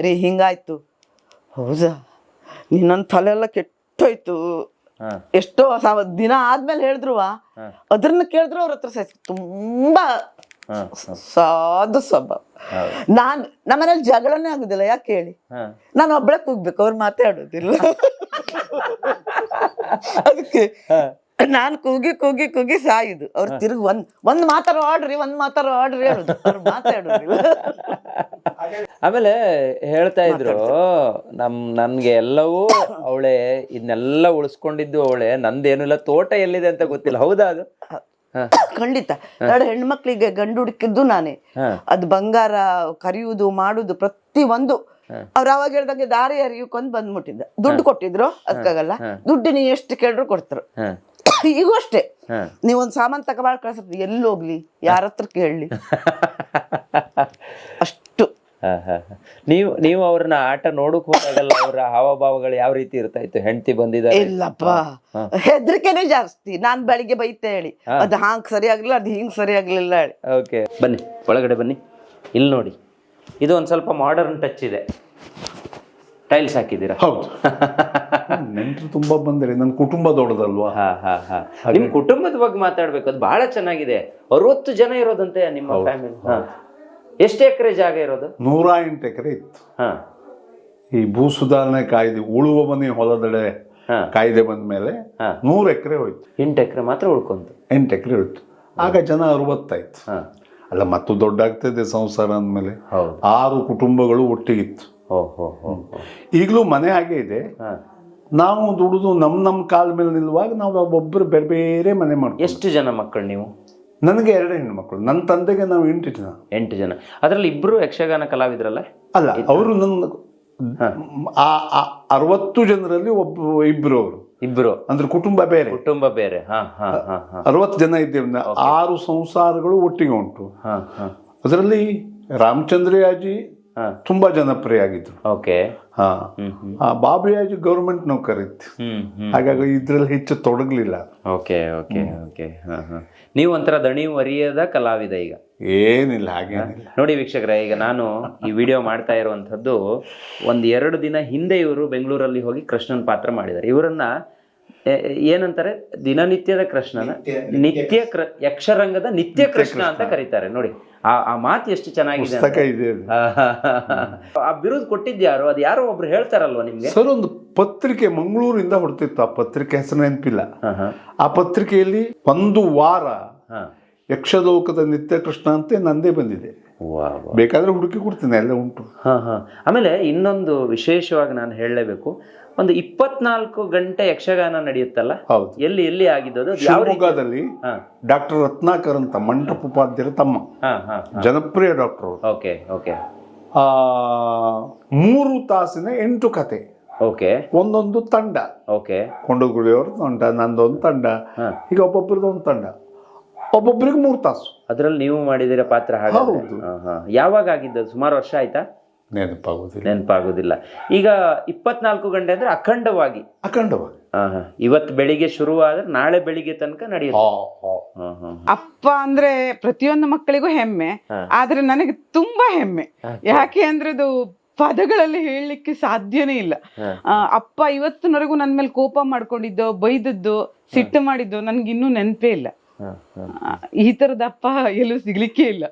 ರೀ ಹಿಂಗಾಯ್ತು. ಹೌದಾ? ನಿನ್ನ ತಲೆ ಎಲ್ಲ ಕೆಟ್ಟೋಯ್ತು ಎಷ್ಟೋ ದಿನ ಆದ್ಮೇಲೆ ಹೇಳಿದ್ರು ಅದ್ರನ್ನ ಕೇಳಿದ್ರು ಅವ್ರ ಹತ್ರ ಸಹ ತುಂಬಾ ಸಾಧು ಸ್ವಭಾವ. ನಾನ್ ನಮ್ಮನೇಲಿ ಜಗಳನೇ ಆಗುದಿಲ್ಲ ಯಾಕೆ ಹೇಳಿ? ನಾನು ಒಬ್ಬಳೆ ಕೂಗ್ಬೇಕು ಅವ್ರು ಮಾತಾಡೋದಿಲ್ಲ. ಅದಕ್ಕೆ ನಾನು ಕೂಗಿ ಕೂಗಿ ಕೂಗಿ ಸಾಯುದು. ಅವ್ರು ತಿರುಗಿ ಒಂದ್ ಒಂದ್ ಮಾತಾರ ಆಡ್ರಿ ಒಂದ್ ಮಾತಾರ ಆಡ್ರಿ ಹೇಳುದು. ಅವ್ರು ಮಾತಾಡೋದಿಲ್ಲ. ಆಮೇಲೆ ಹೇಳ್ತಾ ಇದ್ರು ನಮ್ ನನ್ಗೆ ಎಲ್ಲವೂ ಅವಳೆ ಇದನ್ನೆಲ್ಲ ಉಳಿಸ್ಕೊಂಡಿದ್ದು ಅವಳೆ ನಂದೇನಿಲ್ಲ ತೋಟ ಎಲ್ಲಿದೆ ಅಂತ ಗೊತ್ತಿಲ್ಲ. ಹೌದಾ ಅದು. ಖಂಡಿತ. ಎರಡು ಹೆಣ್ಮಕ್ಳಿಗೆ ಗಂಡು ಹುಡುಕಿದ್ದು ನಾನೇ. ಅದು ಬಂಗಾರ ಕರಿಯುವುದು ಮಾಡುದು ಪ್ರತಿ ಒಂದು ಅವ್ರು ಅವಾಗ ಹೇಳ್ದಂಗೆ ದಾರಿ ಹರಿಯುಕೊಂಡ್ ಬಂದ್ಬಿಟ್ಟಿದ್ದ. ದುಡ್ಡು ಕೊಟ್ಟಿದ್ರು ಅದಕ್ಕಾಗಲ್ಲ ದುಡ್ಡು ನೀ ಎಷ್ಟು ಕೇಳಿದ್ರು ಕೊಡ್ತಾರೆ. ಈಗೂ ಅಷ್ಟೇ. ನೀವೊಂದು ಸಾಮಾನ್ ತಗೊಬಾಳ್ ಕಳ್ಸತ್ ಎಲ್ಲಿ ಹೋಗ್ಲಿ? ಯಾರತ್ರ ಕೇಳಲಿ? ಅಷ್ಟು. ನೀವು ನೀವು ಅವ್ರನ್ನ ಆಟ ನೋಡಕ್ ಹೋದಾಗಲ್ಲ ಅವರ ಹಾವಭಾವಗಳು ಯಾವ ರೀತಿ ಇರ್ತಾ ಇತ್ತು ಹೆಂಡತಿ ಬಂದಿದ್ದಾರೆ. ಇಲ್ಲಪ್ಪ. ಹೆದರಿಕೆನೆ ಜಾಸ್ತಿ. ನಾನ್ ಬೆಳಿಗ್ಗೆ ಬೈತೆ ಹೇಳಿ. ಅದು ಹಾಂಗ್ ಸರಿ ಆಗ್ಲಿಲ್ಲ ಅದು ಹಿಂಗ್ ಸರಿಯಾಗ್ಲಿಲ್ಲ ಹೇಳಿ. ಓಕೆ ಬನ್ನಿ. ಒಳಗಡೆ ಬನ್ನಿ. ಇಲ್ಲಿ ನೋಡಿ. ಇದು ಒಂದ್ ಸ್ವಲ್ಪ ಮಾಡರ್ನ್ ಟಚ್ ಇದೆ. ಟೈಲ್ಸ್ ಹಾಕಿದ್ದೀರಾ? ಹೌದು. ನೆಂಟರು ತುಂಬಾ ಬಂದರೆ ನನ್ನ ಕುಟುಂಬ ದೊಡ್ಡದಲ್ವಾ? ಹಾ ಹಾ ಹಾ. ನಿಮ್ ಕುಟುಂಬದ ಬಗ್ಗೆ ಮಾತಾಡ್ಬೇಕು. ಅದು ಬಹಳ ಚೆನ್ನಾಗಿದೆ. ಅರವತ್ತು ಜನ ಇರೋದಂತೆ ನಿಮ್ಮ ಫ್ಯಾಮಿಲಿ ಹಾ. ಎಷ್ಟು ಎಕರೆ ಜಾಗ ಇರೋದು? ನೂರ ಎಂಟು ಎಕರೆ ಇತ್ತು. ಹಾಂ. ಈ ಭೂ ಸುಧಾರಣೆ ಕಾಯ್ದೆ ಉಳುವ ಮನೆ ಹೊಲದಡೆ ಹಾ. ಕಾಯ್ದೆ ಬಂದ ಮೇಲೆ ಹಾ. ನೂರು ಎಕರೆ ಹೋಯ್ತು. ಎಂಟು ಎಕರೆ ಮಾತ್ರ ಉಳ್ಕೊಂತು. ಎಂಟು ಎಕರೆ ಹೋಯ್ತು ಆಗ ಜನ ಅರವತ್ತಾಯ್ತು ಹಾಂ. ಅಲ್ಲ ಮತ್ತು ದೊಡ್ಡ ಆಗ್ತದೆ ಸಂಸಾರ ಅಂದಮೇಲೆ. ಹೌದು. ಆರು ಕುಟುಂಬಗಳು ಒಟ್ಟಿಗಿತ್ತು. ಇತ್ತು ಹೋ. ಈಗಲೂ ಮನೆ ಹಾಗೆ ಇದೆ. ಹಾ. ನಾವು ದುಡಿದು ನಮ್ಮ ನಮ್ಮ ಕಾಲ ಮೇಲೆ ನಿಲ್ಲುವಾಗ ನಾವು ಒಬ್ಬೊಬ್ಬರು ಬೇರೆ ಬೇರೆ ಮನೆ ಮಾಡ್ತೀವಿ ಎಷ್ಟು ಜನ ಮಕ್ಕಳು ನೀವು? ನನಗೆ ಎರಡು ಹೆಣ್ಣು ಮಕ್ಕಳು. ನನ್ನ ತಂದೆಗೆ ನಾವು ಎಂಟು ಜನ. ಎಂಟು ಜನ. ಅದರಲ್ಲಿ ಇಬ್ಬರು ಯಕ್ಷಗಾನ ಕಲಾವಿದರಲ್ಲ? ಅಲ್ಲ ಅವರು ನನ್ನ ಅರವತ್ತು ಜನರಲ್ಲಿ ಒಬ್ಬ ಇಬ್ಬರು ಅವರು. ಇಬ್ಬರು ಅಂದ್ರೆ ಕುಟುಂಬ ಬೇರೆ. ಕುಟುಂಬ ಬೇರೆ. ಅರವತ್ತು ಜನ ಇದ್ದೇವೆ. ಆರು ಸಂಸಾರಗಳು ಒಟ್ಟಿಗೆ ಉಂಟು. ಹಾ ಹಾ. ಅದರಲ್ಲಿ ರಾಮಚಂದ್ರ ಯಾಜಿ ಹಾ ತುಂಬಾ ಜನಪ್ರಿಯ ಆಗಿದ್ರು. ಓಕೆ. ಹಾ. ಬಾಬುಯಾಜಿ ಗೌರ್ಮೆಂಟ್ ನೌಕರಿತ್ತು. ಹಾಗಾಗಿ ಇದ್ರಲ್ಲಿ ಹೆಚ್ಚು ತೊಡಗ್ಲಿಲ್ಲ. Okay okay okay. ಹಾ ಹಾ. ನೀವು ಒಂಥರ ದಣಿ ಒರಿಯದ ಕಲಾವಿದ ಈಗ. ಏನಿಲ್ಲ ಹಾಗೆ ನೋಡಿ ವೀಕ್ಷಕರೇ ಈಗ ನಾನು ಈ ವಿಡಿಯೋ ಮಾಡ್ತಾ ಇರುವಂಥದ್ದು ಒಂದು ಎರಡು ದಿನ ಹಿಂದೆ ಇವರು ಬೆಂಗಳೂರಲ್ಲಿ ಹೋಗಿ ಕೃಷ್ಣನ್ ಪಾತ್ರ ಮಾಡಿದ್ದಾರೆ. ಇವರನ್ನ ಏನಂತಾರೆ? ದಿನನಿತ್ಯದ ಕೃಷ್ಣನ ನಿತ್ಯ ಕೃ ಯಕ್ಷರಂಗದ ನಿತ್ಯ ಕೃಷ್ಣ ಅಂತ ಕರೀತಾರೆ. ನೋಡಿ ಆ ಆ ಮಾತು ಎಷ್ಟು ಚೆನ್ನಾಗಿದೆ ಪುಸ್ತಕ ಇದೆ ಅದು. ಆ, ಆ ಬಿರುದು ಕೊಟ್ಟಿದ್ಯಾರು ಅದು ಯಾರೋ ಒಬ್ರು ಹೇಳ್ತಾರಲ್ವಾ ನಿಮ್ಗೆ? ಸರ್ ಒಂದು ಪತ್ರಿಕೆ ಮಂಗಳೂರಿಂದ ಹೊಡ್ತಿತ್ತು ಆ ಪತ್ರಿಕೆ ಹೆಸರು ನೆನಪಿಲ್ಲ. ಹಾ ಹಾ. ಆ ಪತ್ರಿಕೆಯಲ್ಲಿ ಒಂದು ವಾರ ಹಾ. ಯಕ್ಷಲೋಕದ ನಿತ್ಯ ಕೃಷ್ಣ ಅಂತ ನಂದೇ ಬಂದಿದೆ. ವಾ ವಾ. ಬೇಕಾದ್ರೆ ಹುಡುಕಿ ಕೊಡ್ತೀನಿ ಎಲ್ಲ ಉಂಟು. ಹಾ ಹಾ. ಆಮೇಲೆ ಇನ್ನೊಂದು ವಿಶೇಷವಾಗಿ ನಾನು ಹೇಳಲೇಬೇಕು. ಒಂದು ಇಪ್ಪತ್ನಾಲ್ಕು ಗಂಟೆ ಯಕ್ಷಗಾನ ನಡೆಯುತ್ತಲ್ಲ? ಹೌದು. ಎಲ್ಲಿ ಎಲ್ಲಿ ಆಗಿದ್ದು ಶಿವಮೊಗ್ಗದಲ್ಲಿ ಡಾಕ್ಟರ್ ರತ್ನಾಕರ್ ಅಂತ ಮಂಟಪ ಉಪಾಧ್ಯರ ತಮ್ಮ. ಹಾ ಹಾ ಜನಪ್ರಿಯ ಡಾಕ್ಟರ್ ಓಕೆ ಓಕೆ. ಆ ಮೂರು ತಾಸಿನ ಎಂಟು ಕತೆ. ಓಕೆ. ಒಂದೊಂದು ತಂಡ. ಓಕೆ. ಕೊಂಡಗುಳಿಯವ್ರ ತಂಡ ನಂದೊಂದು ತಂಡ. ಈಗ ಒಬ್ಬೊಬ್ರದ್ದು ಒಂದು ತಂಡ. ಒಬ್ಬೊಬ್ಬರಿಗೆ ಮೂರು ತಾಸು. ಅದ್ರಲ್ಲಿ ನೀವು ಮಾಡಿದಿರ ಪಾತ್ರ ಹಾಗೆ. ಯಾವಾಗ ಆಗಿದ್ದು? ಸುಮಾರು ವರ್ಷ ಆಯ್ತಾ? ನೆನಪಾಗುದಿಲ್ಲ. ನೆನಪಾಗೋದಿಲ್ಲ. ಈಗ ಇಪ್ಪತ್ನಾಲ್ಕು ಗಂಟೆ ಅಂದ್ರೆ ಅಖಂಡವಾಗಿ. ಅಖಂಡವಾಗಿ. ಇವತ್ತು ಬೆಳಿಗ್ಗೆ ಶುರುವಾದ್ರೆ ನಾಳೆ ಬೆಳಿಗ್ಗೆ ತನಕ ನಡೆಯುತ್ತೆ. ಹಾ ಹಾ. ಅಪ್ಪ ಅಂದ್ರೆ ಪ್ರತಿಯೊಂದು ಮಕ್ಕಳಿಗೂ ಹೆಮ್ಮೆ ಆದ್ರೆ ನನಗೆ ತುಂಬಾ ಹೆಮ್ಮೆ. ಯಾಕೆ ಅಂದ್ರೆ ಅದು ಪದಗಳಲ್ಲಿ ಹೇಳಲಿಕ್ಕೆ ಸಾಧ್ಯನೇ ಇಲ್ಲ. ಆ, ಅಪ್ಪ ಇವತ್ತಿನವರೆಗೂ ನನ್ನ ಮೇಲೆ ಕೋಪ ಮಾಡ್ಕೊಂಡಿದ್ದು ಬೈದದ್ದು ಸಿಟ್ಟು ಮಾಡಿದ್ದು ನನ್ಗೆ ಇನ್ನೂ ನೆನಪೇ ಇಲ್ಲ. ಈ ತರದ ಅಪ್ಪ ಎಲ್ಲೂ ಸಿಗ್ಲಿಕ್ಕೆ ಇಲ್ಲ.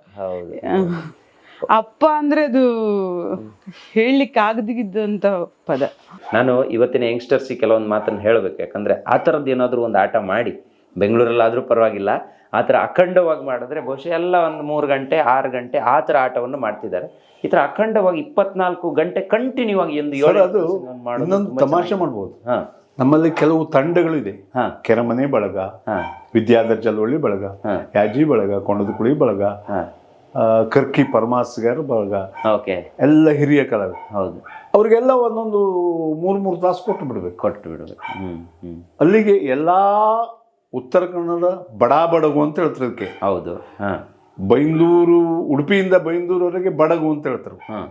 ಅಪ್ಪ ಅಂದ್ರೆ ಅದು ಹೇಳಲಿಕ್ಕೆ ಆಗದಿದ್ದಂತ ಪದ. ನಾನು ಇವತ್ತಿನ ಯಂಗ್ಸ್ಟರ್ಸ್ ಕೆಲವೊಂದು ಮಾತನ್ನ ಹೇಳಬೇಕು. ಯಾಕಂದ್ರೆ ಆ ಥರದ್ದು ಏನಾದರೂ ಒಂದು ಆಟ ಮಾಡಿ ಬೆಂಗಳೂರಲ್ಲಾದರೂ ಪರವಾಗಿಲ್ಲ ಆ ಥರ ಅಖಂಡವಾಗಿ ಮಾಡಿದ್ರೆ ಬಹುಶಃ ಎಲ್ಲ ಒಂದು ಮೂರು ಗಂಟೆ ಆರು ಗಂಟೆ ಆ ಥರ ಆಟವನ್ನು ಮಾಡ್ತಿದ್ದಾರೆ. ಈ ಥರ ಅಖಂಡವಾಗಿ ಇಪ್ಪತ್ನಾಲ್ಕು ಗಂಟೆ ಕಂಟಿನ್ಯೂ ಆಗಿ ಒಂದು ಏಳು ಅದು ಮಾಡೋದು ಇನ್ನೊಂದು ತಮಾಷೆ. ಮಾಡ್ಬೋದು. ಹಾಂ. ನಮ್ಮಲ್ಲಿ ಕೆಲವು ತಂಡಗಳಿದೆ. ಹಾ. ಕೆರಮನೆ ಬಳಗ ಹಾ. ವಿದ್ಯಾಧರ್ ಜಲವಳ್ಳಿ ಬಳಗ ಹಾ. ಯಾಜಿ ಬಳಗ ಕೊಂಡದಕುಳಿ ಬಳಗ ಕರ್ಕಿ ಪರಮಾಸ್ಗಾರ ಬಳಗ. ಓಕೆ. ಎಲ್ಲ ಹಿರಿಯ ಕಲಾವಿದ. ಹೌದು. ಅವ್ರಿಗೆಲ್ಲ ಒಂದೊಂದು ಮೂರು ಮೂರು ತಾಸು ಕೊಟ್ಟು ಬಿಡ್ಬೇಕು. ಕೊಟ್ಟು ಬಿಡ್ಬೇಕು. ಹ್ಞೂ ಹ್ಞೂ ಅಲ್ಲಿಗೆ ಎಲ್ಲ ಉತ್ತರ ಕನ್ನಡ ಬಡಾ ಬಡಗು ಅಂತ ಹೇಳ್ತಾರೆ ಅದಕ್ಕೆ ಹೌದು. ಹಾಂ. ಬೈಂದೂರು ಉಡುಪಿಯಿಂದ ಬೈಂದೂರವರೆಗೆ ಬಡಗು ಅಂತ ಹೇಳ್ತಾರೆ. ಹಾಂ.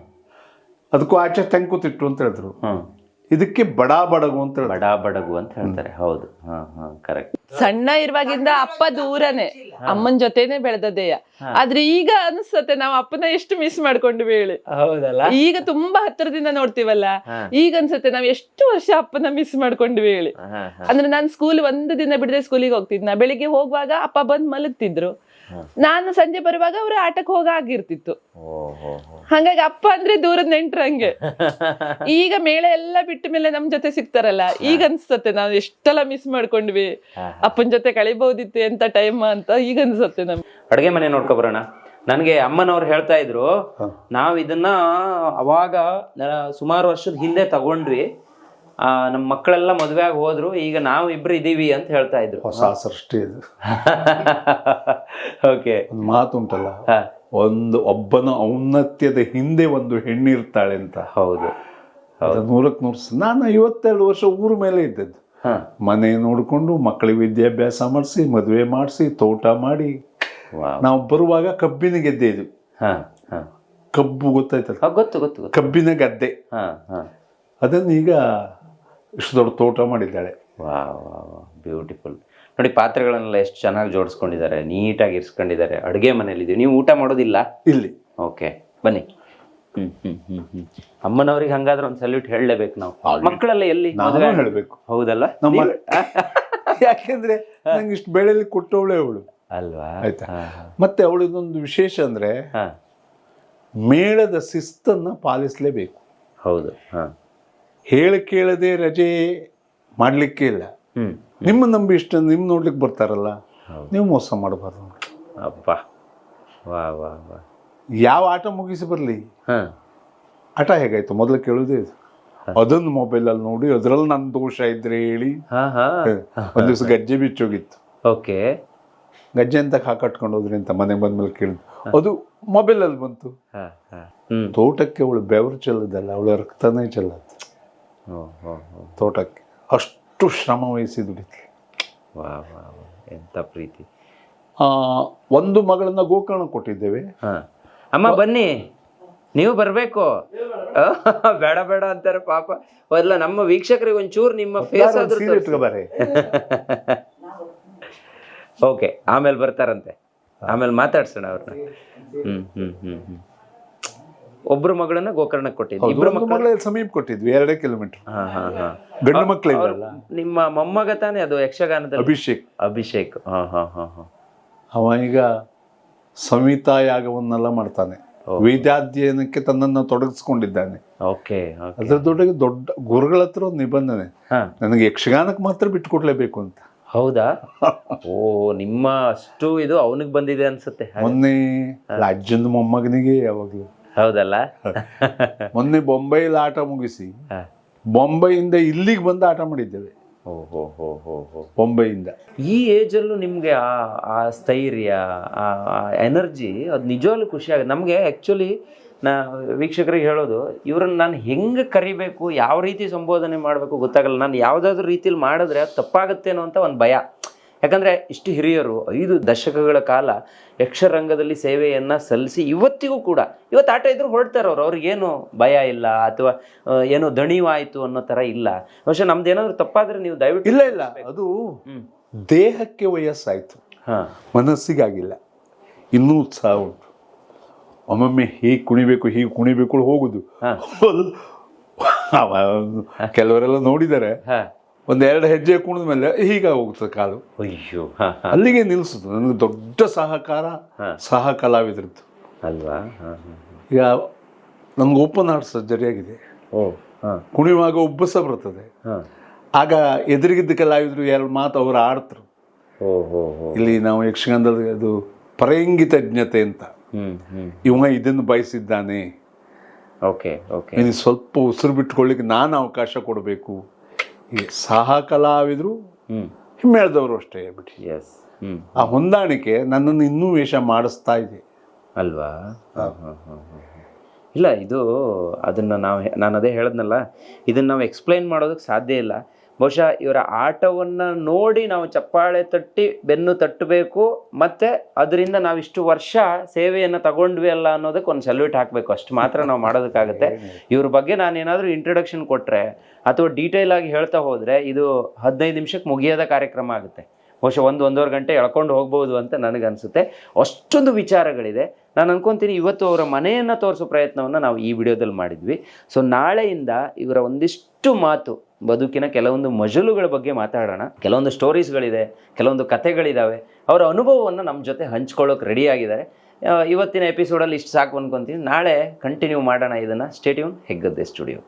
ಅದಕ್ಕೂ ಆಚೆ ತೆಂಕುತಿಟ್ಟು ಅಂತ ಹೇಳ್ತಾರೆ. ಇದಕ್ಕೆ ಬಡಾ ಬಡಗು ಅಂತ ಹೇಳ್ತಾರೆ. ಬಡ ಬಡಗು ಅಂತ ಹೇಳ್ತಾರೆ. ಹೌದು. ಹಾ ಹಾ ಕರೆಕ್ಟ್ ಸಣ್ಣ ಇರುವಾಗಿಂದ ಅಪ್ಪ ದೂರನೆ. ಅಮ್ಮನ ಜೊತೆನೆ ಬೆಳೆದದೇಯ ಆದ್ರೆ ಈಗ ಅನ್ಸತ್ತೆ ನಾವು ಅಪ್ಪನ ಎಷ್ಟು ಮಿಸ್ ಮಾಡ್ಕೊಂಡು ಹೇಳಿ ಹೌದಲ್ಲ? ಈಗ ತುಂಬಾ ಹತ್ತಿರದಿಂದ ನೋಡ್ತೀವಲ್ಲ? ಈಗ ಅನ್ಸತ್ತೆ ನಾವ್ ಎಷ್ಟು ವರ್ಷ ಅಪ್ಪನ ಮಿಸ್ ಮಾಡ್ಕೊಂಡ್ವಿ ಹೇಳಿ ಹಾ ಅಂದ್ರೆ ನಾನು ಸ್ಕೂಲ್ ಒಂದು ದಿನ ಬಿಡದೆ ಸ್ಕೂಲಿಗೆ ಹೋಗ್ತಿದ್ನ. ಬೆಳಿಗ್ಗೆ ಹೋಗುವಾಗ ಅಪ್ಪ ಬಂದ್ ಮಲಗ್ತಿದ್ರು. ನಾನು ಸಂಜೆ ಬರುವಾಗ ಅವ್ರು ಆಟಕ್ಕೆ ಹೋಗ ಆಗಿರ್ತಿತ್ತು ಓ ಹೋ. ಹೋ ಹಂಗಾಗಿ ಅಪ್ಪ ಅಂದ್ರೆ ದೂರದ ನೆಂಟ್ರಂಗೆ ಈಗ ಮೇಳ ಎಲ್ಲ ಬಿಟ್ಟ ಮೇಲೆ ನಮ್ ಜೊತೆ ಸಿಗ್ತಾರಲ್ಲ ಈಗ ಅನ್ಸತ್ತೆ ನಾವು ಎಷ್ಟೆಲ್ಲ ಮಿಸ್ ಮಾಡ್ಕೊಂಡ್ವಿ. ಅಪ್ಪನ ಜೊತೆ ಕಳಿಬಹುದಿತ್ತು ಎಂತ ಟೈಮ್ ಅಂತ ಈಗ ಅನ್ಸತ್ತೆ ನಮ್ಗೆ. ಅಡುಗೆ ಮನೆ ನೋಡ್ಕೊ ಬರೋಣ. ನನಗೆ ಅಮ್ಮನವ್ರು ಹೇಳ್ತಾ ಇದ್ರು ನಾವು ಇದನ್ನ ಅವಾಗ ಸುಮಾರು ವರ್ಷದ ಹಿಂದೆ ತಗೊಂಡ್ವಿ. ನಮ್ಮ ಮಕ್ಕಳೆಲ್ಲ ಮದುವೆ ಆಗಿ ಹೋದ್ರು ಈಗ ನಾವು ಇಬ್ರು ಇದೀವಿ ಅಂತ ಹೇಳ್ತಾ ಇದ್ರು. ಹೊಸ ಸೃಷ್ಟಿ ಇದು. ಓಕೆ ಒಂದು ಮಾತುಂಟಲ್ಲ ಒಂದು ಒಬ್ಬನ ಔನ್ನತ್ಯದ ಹಿಂದೆ ಒಂದು ಹೆಣ್ಣಿರ್ತಾಳೆ ಅಂತ. ಹೌದು. ನೂರಕ್ಕೆ ನೂರು ನಾನು ಐವತ್ತೆರಡು ವರ್ಷ ಊರ ಮೇಲೆ ಇದ್ದದ್ದು. ಹಾ. ಮನೆ ನೋಡಿಕೊಂಡು ಮಕ್ಕಳಿಗೆ ವಿದ್ಯಾಭ್ಯಾಸ ಮಾಡಿಸಿ ಮದುವೆ ಮಾಡಿಸಿ ತೋಟ ಮಾಡಿ. ನಾವು ಬರುವಾಗ ಕಬ್ಬಿನ ಗೆದ್ದೆ ಇದು. ಹಾ ಹಾ. ಕಬ್ಬು ಗೊತ್ತಾಯ್ತಲ್ಲ? ಗೊತ್ತು ಗೊತ್ತು ಕಬ್ಬಿನ ಗದ್ದೆ. ಅದನ್ನು ಈಗ ಇಷ್ಟು ದೊಡ್ಡ ತೋಟ ಮಾಡಿದ್ದಾಳೆ. ವಾ ವಾ ವಾ ಬ್ಯೂಟಿಫುಲ್ ನೋಡಿ ಪಾತ್ರೆಗಳನ್ನೆಲ್ಲ ಎಷ್ಟು ಚೆನ್ನಾಗಿ ಜೋಡಿಸ್ಕೊಂಡಿದ್ದಾರೆ ನೀಟಾಗಿ ಇರಿಸ್ಕೊಂಡಿದ್ದಾರೆ. ಅಡುಗೆ ಮನೇಲಿದ್ದೀವಿ ನೀವು ಊಟ ಮಾಡೋದಿಲ್ಲ? ಇಲ್ಲಿ. ಓಕೆ ಬನ್ನಿ. ಹ್ಮ್ ಹ್ಮ್ ಹ್ಮ್ ಹ್ಮ್. ಅಮ್ಮನವ್ರಿಗೆ ಹಂಗಾದ್ರೆ ಒಂದು ಸಲ್ಯೂಟ್ ಹೇಳಲೇಬೇಕು ನಾವು. ಮಕ್ಕಳೆಲ್ಲ ಎಲ್ಲಿ? ನಾನು ಮದುವೆ ಆಗಿ- ಹೇಳ್ಬೇಕು. ಹೌದಲ್ಲ? ನಮ್ಮ ನೀವು- ಯಾಕೆಂದ್ರೆ ನಂಗೆ ಇಷ್ಟು ಬೆಳೆಯಲ್ಲಿ ಕೊಟ್ಟವಳೆ ಅವಳು. ಅಲ್ವಾ? ಆಯ್ತಾ? ಹಾ, ಹಾ. ಮತ್ತೆ ಅವಳಿದೊಂದು ವಿಶೇಷ ಅಂದ್ರೆ ಹಾ. ಮೇಳದ ಶಿಸ್ತನ್ನ ಪಾಲಿಸಲೇಬೇಕು. ಹೌದು ಹಾ. ಹೇಳ ಕೇಳದೆ ರಜೆ ಮಾಡಲಿಕ್ಕೆ ಇಲ್ಲ. ನಿಮ್ಮ ನಂಬಿ ಇಷ್ಟ ನಿಮ್ಮ ನೋಡ್ಲಿಕ್ಕೆ ಬರ್ತಾರಲ್ಲ ನೀವು ಮೋಸ ಮಾಡಬಾರ್ದು ಅಪ್ಪ ವಾ ವಾ ವಾ. ಯಾವ ಆಟ ಮುಗಿಸಿ ಬರಲಿ? ಹಾ. ಆಟ ಹೇಗಾಯ್ತು? ಮೊದಲು ಕೇಳುದೇ ಇದು. ಅದನ್ನು ಮೊಬೈಲ್ ಅಲ್ಲಿ ನೋಡಿ ಅದ್ರಲ್ಲಿ ನನ್ನ ದೋಷ ಇದ್ರೆ ಹೇಳಿ. ಹಾ ಹಾ. ಒಂದ್ ದಿವಸ ಗಜ್ಜೆ ಬಿಚ್ಚೋಗಿತ್ತು. ಓಕೆ. ಗಜ್ಜೆ ಅಂತ ಹಾಕಟ್ಕೊಂಡು ಹೋದ್ರಿ ಅಂತ ಮನೆಗೆ ಬಂದ್ಮೇಲೆ ಕೇಳಿದ್ರು ಅದು ಮೊಬೈಲ್ ಅಲ್ಲಿ ಬಂತು ತೋಟಕ್ಕೆ ಅವಳು ಬೆವರು ಚೆಲ್ಲದಲ್ಲ ಅವಳು ರಕ್ತನೇ ಚೆಲ್ಲದು ಓ ಹೋ ಹೋ ತೋಟಕ್ಕೆ. ಅಷ್ಟು ಶ್ರಮ ವಹಿಸಿ ದುಡಿತಿ ವಾ ವಾ ಎಂಥ ಎಂತ ಪ್ರೀತಿ. ಒಂದು ಮಗಳನ್ನ ಗೋಕರ್ಣ ಕೊಟ್ಟಿದ್ದೇವೆ. ಹಾ. ಅಮ್ಮ ಬನ್ನಿ. ನೀವು ಬರಬೇಕು. ಬೇಡ ಬೇಡ ಅಂತಾರೆ ಪಾಪ. ಅಲ್ಲ ನಮ್ಮ ವೀಕ್ಷಕರಿಗೆ ಒಂಚೂರು ನಿಮ್ಮ ಫೇಸ್ ಆದ್ರೂ ಓಕೆ ಆಮೇಲೆ ಬರ್ತಾರಂತೆ. ಆಮೇಲೆ ಮಾತಾಡ್ಸೋಣ ಅವ್ರನ್ನ. ಹ್ಞೂ ಹ್ಞೂ ಹ್ಞೂ ಹ್ಮ್. ಒಬ್ರು ಮಗಳನ್ನ ಗೋಕರ್ಣಕ್ಕೆ ಕೊಟ್ಟಿದ್ವಿ ಇಬ್ರು ಮಕ್ಕಳು ಮಕ್ಕಳ ಸಮೀಪ ಕೊಟ್ಟಿದ್ವಿ ಎರಡೇ ಕಿಲೋಮೀಟರ್ ಗಂಡು ಮಕ್ಕಳಿಲ್ಲ ನಿಮ್ಮ ಮೊಮ್ಮಗ ತಾನೇ ಅದು ಯಕ್ಷಗಾನದಲ್ಲಿ? ಅಭಿಷೇಕ್. ಅಭಿಷೇಕ್. ಹಾ ಹಾ ಹಾ ಹಾ. ಅವ ಈಗ ಸಂಹಿತಾ ಯಾಗವನ್ನೆಲ್ಲ ಮಾಡ್ತಾನೆ. ವೇದಾಧ್ಯಯನಕ್ಕೆ ತನ್ನನ್ನು ತೊಡಗಿಸ್ಕೊಂಡಿದ್ದಾನೆ. ಓಕೆ ಅದರದೊಳಗೆ ದೊಡ್ಡ ಗುರುಗಳ ಹತ್ರ ಒಂದು ನಿಬಂಧನೆ. ನನಗೆ ಯಕ್ಷಗಾನಕ್ಕೆ ಮಾತ್ರ ಬಿಟ್ಟುಕೊಡ್ಲೇಬೇಕು ಅಂತ. ಹೌದಾ? ಓ ನಿಮ್ಮ ಅಷ್ಟು ಇದು ಅವನಿಗೆ ಬಂದಿದೆ ಅನ್ಸುತ್ತೆ. ಮೊನ್ನೆ ರಾಜ್ಯದ ಮೊಮ್ಮಗನಿಗೆ ಯಾವಾಗಲೂ. ಹೌದಲ್ಲ? ಮೊನ್ನೆ ಬೊಂಬೈಲಿ ಆಟ ಮುಗಿಸಿ. ಬೊಂಬೈಯಿಂದ ಇಲ್ಲಿಗೆ ಬಂದು ಆಟ ಮಾಡಿದ್ದೇವೆ. ಬೊಂಬೈಯಿಂದ. ಈ ಏಜಲ್ಲೂ ನಿಮಗೆ ಆ ಆ ಸ್ಥೈರ್ಯ ಆ ಎನರ್ಜಿ ಅದು ನಿಜವಾಗ್ಲು ಖುಷಿ ಆಗುತ್ತೆ. ನಮಗೆ ಆ್ಯಕ್ಚುಲಿ ನಾ ವೀಕ್ಷಕರಿಗೆ ಹೇಳೋದು ಇವ್ರನ್ನ ನಾನು ಹೆಂಗೆ ಕರಿಬೇಕು ಯಾವ ರೀತಿ ಸಂಬೋಧನೆ ಮಾಡಬೇಕು ಗೊತ್ತಾಗಲ್ಲ. ನಾನು ಯಾವುದಾದ್ರೂ ರೀತಿಲಿ ಮಾಡಿದ್ರೆ ಅದು ತಪ್ಪಾಗತ್ತೇನೋ ಅಂತ ಒಂದು ಭಯ. ಯಾಕಂದರೆ ಇಷ್ಟು ಹಿರಿಯರು ಐದು ದಶಕಗಳ ಕಾಲ ಯಕ್ಷರಂಗದಲ್ಲಿ ಸೇವೆಯನ್ನು ಸಲ್ಲಿಸಿ ಇವತ್ತಿಗೂ ಕೂಡ ಇವತ್ತು ಆಟ ಇದ್ರು ಹೊರಡ್ತಾರೆ ಅವರು ಅವ್ರಿಗೇನು ಭಯ ಇಲ್ಲ ಅಥವಾ ಏನೋ ದಣಿವಾಯಿತು ಅನ್ನೋ ಥರ ಇಲ್ಲ. ಬಹುಶಃ ನಮ್ದು ಏನಾದರೂ ತಪ್ಪಾದರೆ ನೀವು ದಯವಿಟ್ಟು ಇಲ್ಲ ಇಲ್ಲ. ಅದು. ದೇಹಕ್ಕೆ ವಯಸ್ಸಾಯಿತು. ಹಾಂ. ಮನಸ್ಸಿಗಾಗಿಲ್ಲ. ಇನ್ನೂ ಉತ್ಸಾಹ ಉಂಟು. ಒಮ್ಮೊಮ್ಮೆ ಹೀಗೆ ಕುಣಿಬೇಕು ಹೀಗೆ ಕುಣಿಬೇಕು ಹೋಗುದು. ಹಾಂ. ಕೆಲವರೆಲ್ಲ ನೋಡಿದ್ದಾರೆ. ಹಾಂ ಒಂದ್ ಎರಡು ಹೆಜ್ಜೆ ಕುಣಿದ ಮೇಲೆ ಹೀಗ ಹೋಗ್ತದೆ ಕಾಲು. ಅಯ್ಯೋ ಅಲ್ಲಿಗೆ ನಿಲ್ಲಿಸುದು ನನಗೆ ದೊಡ್ಡ ಸಹಕಾರ. ಸಹ ಕಲಾವಿದರದ್ದು ಅಲ್ವಾ? ಈಗ ನಮ್ಗೆ ಓಪನ್ ಹಾರ್ಟ್ ಸರ್ಜರಿ ಆಗಿದೆ. ಕುಣಿಯುವಾಗ ಉಬ್ಬಸ ಬರ್ತದೆ ಆಗ ಎದುರಿಗಿದ್ದ ಕಲಾವಿದರು ಎರಡು ಮಾತು ಅವರು ಆಡ್ತರು. ಇಲ್ಲಿ ನಾವು ಯಕ್ಷಗಾನದಲ್ಲಿ ಅದು ಪರಂಗಿತಜ್ಞತೆ ಅಂತ. ಇವ ಇದನ್ನು ಬಯಸಿದ್ದಾನೆ. Okay okay. ಸ್ವಲ್ಪ ಉಸಿರು ಬಿಟ್ಕೊಳ್ಳಿಕ್ಕೆ ನಾನು ಅವಕಾಶ ಕೊಡಬೇಕು. ಸಹ ಕಲಾವಿದರು ಹಿಮ್ಮೇಳದವರು ಅಷ್ಟೇ ಹೇಳ್ಬಿಟ್ಟು ಎಸ್ ಆ ಹೊಂದಾಣಿಕೆ ನನ್ನನ್ನು ಇನ್ನೂ ವೇಷ ಮಾಡಿಸ್ತಾ ಇದೆ. ಅಲ್ವಾ? ಇಲ್ಲ ಇದು ಅದನ್ನು ನಾವು ನಾನು ಅದೇ ಹೇಳಿದ್ನಲ್ಲ ಇದನ್ನು ನಾವು ಎಕ್ಸ್ಪ್ಲೈನ್ ಮಾಡೋದಕ್ಕೆ ಸಾಧ್ಯ ಇಲ್ಲ. ಬಹುಶಃ ಇವರ ಆಟವನ್ನು ನೋಡಿ ನಾವು ಚಪ್ಪಾಳೆ ತಟ್ಟಿ ಬೆನ್ನು ತಟ್ಟಬೇಕು ಮತ್ತು ಅದರಿಂದ ನಾವು ಇಷ್ಟು ವರ್ಷ ಸೇವೆಯನ್ನು ತಗೊಂಡ್ವಿ ಅಲ್ಲ ಅನ್ನೋದಕ್ಕೆ ಒಂದು ಸಲ್ಯೂಟ್ ಹಾಕಬೇಕು. ಅಷ್ಟು ಮಾತ್ರ ನಾವು ಮಾಡೋದಕ್ಕಾಗುತ್ತೆ. ಇವ್ರ ಬಗ್ಗೆ ನಾನು ಏನಾದರೂ ಇಂಟ್ರೊಡಕ್ಷನ್ ಕೊಟ್ಟರೆ ಅಥವಾ ಡೀಟೇಲ್ ಆಗಿ ಹೇಳ್ತಾ ಹೋದರೆ ಇದು ಹದಿನೈದು ನಿಮಿಷಕ್ಕೆ ಮುಗಿಯೋದ ಕಾರ್ಯಕ್ರಮ ಆಗುತ್ತೆ. ಬಹುಶಃ ಒಂದು ಒಂದೂವರೆ ಗಂಟೆ ಎಳ್ಕೊಂಡು ಹೋಗ್ಬೋದು ಅಂತ ನನಗನ್ಸುತ್ತೆ. ಅಷ್ಟೊಂದು ವಿಚಾರಗಳಿದೆ. ನಾನು ಅನ್ಕೊಂತೀನಿ ಇವತ್ತು ಅವರ ಮನೆಯನ್ನು ತೋರಿಸೋ ಪ್ರಯತ್ನವನ್ನು ನಾವು ಈ ವಿಡಿಯೋದಲ್ಲಿ ಮಾಡಿದ್ವಿ. ಸೊ ನಾಳೆಯಿಂದ ಇವರ ಒಂದಿಷ್ಟು ಮಾತು ಬದುಕಿನ ಕೆಲವೊಂದು ಮಜಲುಗಳ ಬಗ್ಗೆ ಮಾತಾಡೋಣ. ಕೆಲವೊಂದು ಸ್ಟೋರೀಸ್ಗಳಿದೆ ಕೆಲವೊಂದು ಕಥೆಗಳಿದ್ದಾವೆ ಅವರ ಅನುಭವವನ್ನು ನಮ್ಮ ಜೊತೆ ಹಂಚ್ಕೊಳ್ಳೋಕೆ ರೆಡಿ ಆಗಿದ್ದಾರೆ. ಆ, ಇವತ್ತಿನ ಎಪಿಸೋಡಲ್ಲಿ ಇಷ್ಟು ಸಾಕು ಅನ್ಕೊಂತೀನಿ. ನಾಳೆ ಕಂಟಿನ್ಯೂ ಮಾಡೋಣ ಇದನ್ನು. Stay tuned Heggadde studio